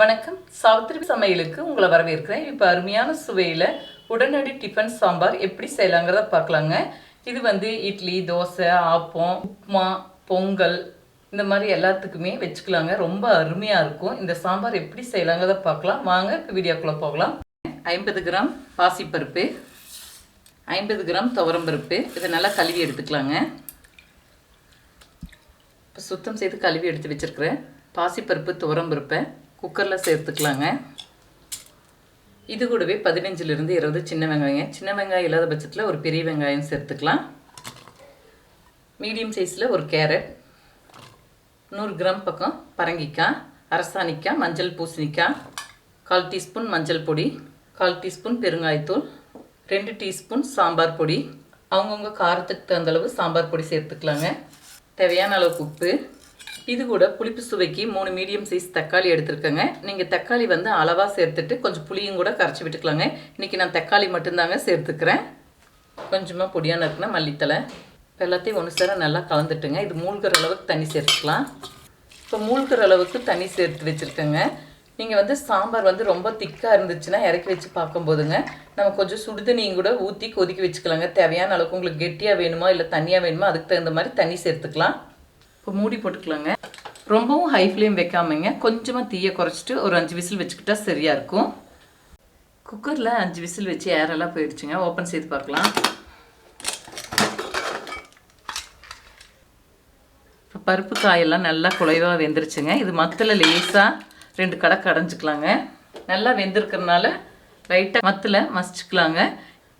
வணக்கம். சாவித்திரி சமையலுக்கு உங்களை வரவேற்கிறேன். இப்போ அருமையான சுவையில் உடனடி டிஃபன் சாம்பார் எப்படி செய்யலாங்கிறத பார்க்கலாங்க. இது வந்து இட்லி தோசை ஆப்பம் உப்புமா பொங்கல் இந்த மாதிரி எல்லாத்துக்குமே வச்சுக்கலாங்க. ரொம்ப அருமையாக இருக்கும். இந்த சாம்பார் எப்படி செய்யலாங்கிறத பார்க்கலாம். வாங்க வீடியோக்குள்ளே போகலாம். ஐம்பது கிராம் பாசிப்பருப்பு ஐம்பது கிராம் துவரம்பருப்பு. இதை நல்லா கழுவி எடுத்துக்கலாங்க. இப்போ சுத்தம் செய்து கழுவி எடுத்து வச்சுருக்கிறேன். பாசிப்பருப்பு துவரம்பருப்பை குக்கரில் சேர்த்துக்கலாங்க. இது கூடவே பதினஞ்சுலேருந்து இருபது சின்ன வெங்காயம். சின்ன வெங்காயம் இல்லாத பட்சத்தில் ஒரு பெரிய வெங்காயம் சேர்த்துக்கலாம். மீடியம் சைஸில் ஒரு கேரட் நூறு கிராம் பக்கம் பரங்கிக்காய் அரசாணிக்காய் மஞ்சள் பூசணிக்காய் கால் டீஸ்பூன் மஞ்சள் பொடி கால் டீஸ்பூன் பெருங்காயத்தூள் ரெண்டு டீஸ்பூன் சாம்பார் பொடி. அவங்கவுங்க காரத்துக்கு தகுந்த அளவு சாம்பார் பொடி சேர்த்துக்கலாங்க. தேவையான அளவுக்கு உப்பு இது கூட புளிப்பு சுவைக்கு மூணு மீடியம் சைஸ் தக்காளி எடுத்துருக்கேங்க. நீங்கள் தக்காளி வந்து அளவாக சேர்த்துட்டு கொஞ்சம் புளியும் கூட கரைச்சி விட்டுக்கலாங்க. இன்றைக்கி நான் தக்காளி மட்டும்தாங்க சேர்த்துக்கிறேன். கொஞ்சமாக பொடியான இருக்குன்னா மல்லித்தலை இப்போ எல்லாத்தையும் ஒன்று சேர நல்லா கலந்துட்டுங்க. இது மூழ்கிற அளவுக்கு தண்ணி சேர்த்துக்கலாம். இப்போ மூழ்கிற அளவுக்கு தண்ணி சேர்த்து வச்சுருக்கேங்க. நீங்கள் வந்து சாம்பார் வந்து ரொம்ப திக்காக இருந்துச்சுன்னா இறக்கி வச்சு பார்க்கும்போதுங்க நம்ம கொஞ்சம் சுடுதண்ணியும் கூட ஊற்றி கொதிக்க வச்சுக்கலாங்க. தேவையான அளவுக்கு உங்களுக்கு கெட்டியாக வேணுமா இல்லை தண்ணியாக வேணுமா அதுக்கு தகுந்த மாதிரி தண்ணி சேர்த்துக்கலாம். இப்போ மூடி போட்டுக்கலாங்க. ரொம்பவும் ஹை ஃப்ளேம் வைக்காமங்க கொஞ்சமாக தீயை குறைச்சிட்டு ஒரு அஞ்சு விசில் வச்சுக்கிட்டா சரியாக இருக்கும். குக்கரில் அஞ்சு விசில் வச்சு ஏரெல்லாம் போயிடுச்சுங்க. ஓப்பன் செய்து பார்க்கலாம். இப்போ பருப்பு காயெல்லாம் நல்லா குலைவாக வெந்துருச்சுங்க. இது மத்தில் லேசாக ரெண்டு கடை கடைஞ்சிக்கலாங்க. நல்லா வெந்திருக்கிறதுனால லைட்டாக மத்தில் மசிச்சுக்கலாங்க.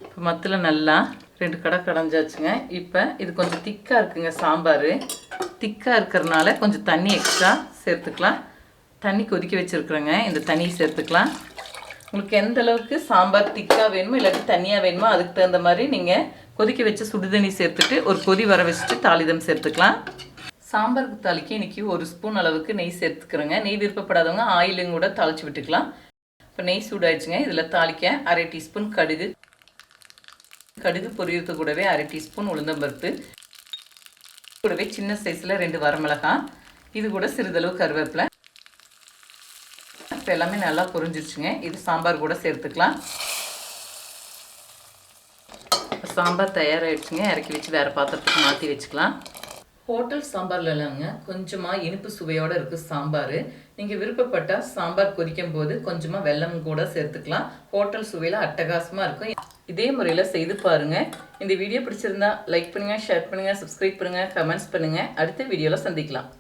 இப்போ மத்தில் நல்லா ரெண்டு கடை கடைஞ்சாச்சுங்க. இப்போ இது கொஞ்சம் திக்காக இருக்குங்க சாம்பார். திக்காக இருக்கிறனால கொஞ்சம் தண்ணி எக்ஸ்ட்ரா சேர்த்துக்கலாம். தண்ணி கொதிக்க வச்சுருக்குறேங்க. இந்த தண்ணியை சேர்த்துக்கலாம். உங்களுக்கு எந்த அளவுக்கு சாம்பார் திக்காக வேணுமோ இல்லாட்டி தண்ணியாக வேணுமோ அதுக்கு தகுந்த மாதிரி நீங்கள் கொதிக்க வச்ச சுடுதண்ணி சேர்த்துட்டு ஒரு கொதி வர வச்சுட்டு தாளிதம் சேர்த்துக்கலாம். சாம்பாருக்கு தாளிக்க இன்றைக்கி ஒரு ஸ்பூன் அளவுக்கு நெய் சேர்த்துக்கிறேங்க. நெய் விருப்பப்படாதவங்க ஆயிலும் கூட தாளித்து விட்டுக்கலாம். இப்போ நெய் சூடாயிடுச்சுங்க. இதில் தாளிக்க அரை டீஸ்பூன் கடுகு. கடுகு பொரியத்து கூடவே அரை டீஸ்பூன் உளுந்தம்பருப்பு. கூடவே சின்ன சைஸில் ரெண்டு வரமிளகாய் இது கூட சிறிதளவு கருவேப்பிலை. இப்போ எல்லாமே நல்லா பொரிஞ்சிருச்சுங்க. இது சாம்பார் கூட சேர்த்துக்கலாம். சாம்பார் தயாராகிடுச்சுங்க இறக்கி வச்சு வேறு பாத்திரத்துக்கு மாற்றி வச்சுக்கலாம். ஹோட்டல் சாம்பார்ல இல்லைங்க கொஞ்சமாக இனிப்பு சுவையோடு இருக்கும் சாம்பார். நீங்கள் விருப்பப்பட்டால் சாம்பார் கொதிக்கும் போது கொஞ்சமாக வெல்லம் கூட சேர்த்துக்கலாம். ஹோட்டல் சுவையில் அட்டகாசமாக இருக்கும். இதே முறையில் செய்து பாருங்கள் இந்த வீடியோ பிடிச்சிருந்தா லைக் பண்ணுங்கள் ஷேர் பண்ணுங்கள் சப்ஸ்கிரைப் பண்ணுங்கள் கமெண்ட்ஸ் பண்ணுங்கள் அடுத்த வீடியோவில் சந்திக்கலாம்.